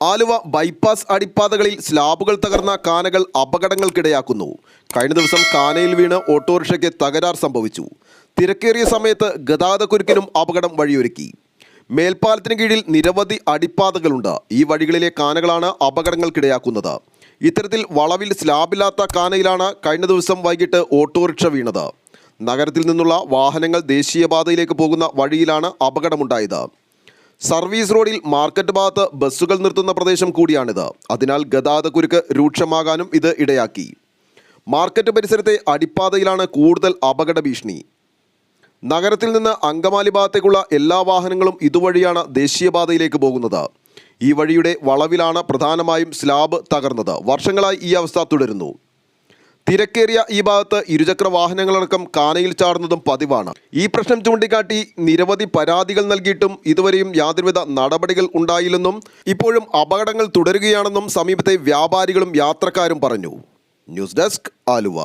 Aluva bypass അടിപ്പാതകളിൽ സ്ലാബുകൾ തകർന്ന കാനകൾ അപകടങ്ങൾക്കിടയാക്കുന്നു. കഴിഞ്ഞ ദിവസം കാനയിൽ വീണ് ഓട്ടോറിക്ഷയ്ക്ക് തകരാർ സംഭവിച്ചു. തിരക്കേറിയ സമയത്ത് ഗതാഗതക്കുരുക്കിനും അപകടം വഴിയൊരുക്കി. മേൽപ്പാലത്തിന് കീഴിൽ നിരവധി അടിപ്പാതകളുണ്ട്. ഈ വഴികളിലെ കാനകളാണ് അപകടങ്ങൾക്കിടയാക്കുന്നത്. ഇത്തരത്തിൽ വളവിൽ സ്ലാബില്ലാത്ത കാനയിലാണ് കഴിഞ്ഞ ദിവസം വൈകിട്ട് ഓട്ടോറിക്ഷ വീണത്. നഗരത്തിൽ നിന്നുള്ള വാഹനങ്ങൾ ദേശീയപാതയിലേക്ക് പോകുന്ന വഴിയിലാണ് അപകടമുണ്ടായത്. സർവീസ് റോഡിൽ മാർക്കറ്റ് ഭാഗത്ത് ബസ്സുകൾ നിർത്തുന്ന പ്രദേശം കൂടിയാണിത്. അതിനാൽ ഗതാഗതക്കുരുക്ക് രൂക്ഷമാകാനും ഇത് ഇടയാക്കി. മാർക്കറ്റ് പരിസരത്തെ അടിപ്പാതയിലാണ് കൂടുതൽ അപകട ഭീഷണി. നഗരത്തിൽ നിന്ന് അങ്കമാലി ഭാഗത്തേക്കുള്ള എല്ലാ വാഹനങ്ങളും ഇതുവഴിയാണ് ദേശീയപാതയിലേക്ക് പോകുന്നത്. ഈ വഴിയുടെ വളവിലാണ് പ്രധാനമായും സ്ലാബ് തകർന്നത്. വർഷങ്ങളായി ഈ അവസ്ഥ തുടരുന്നു. തിരക്കേറിയ ഈ ഭാഗത്ത് ഇരുചക്ര വാഹനങ്ങളടക്കം കാനയിൽ ചാടുന്നതും പതിവാണ്. ഈ പ്രശ്നം ചൂണ്ടിക്കാട്ടി നിരവധി പരാതികൾ നൽകിയിട്ടും ഇതുവരെയും യാതൊരുവിധ നടപടികൾ ഉണ്ടായില്ലെന്നും ഇപ്പോഴും അപകടങ്ങൾ തുടരുകയാണെന്നും സമീപത്തെ വ്യാപാരികളും യാത്രക്കാരും പറഞ്ഞു. News desk Aluva.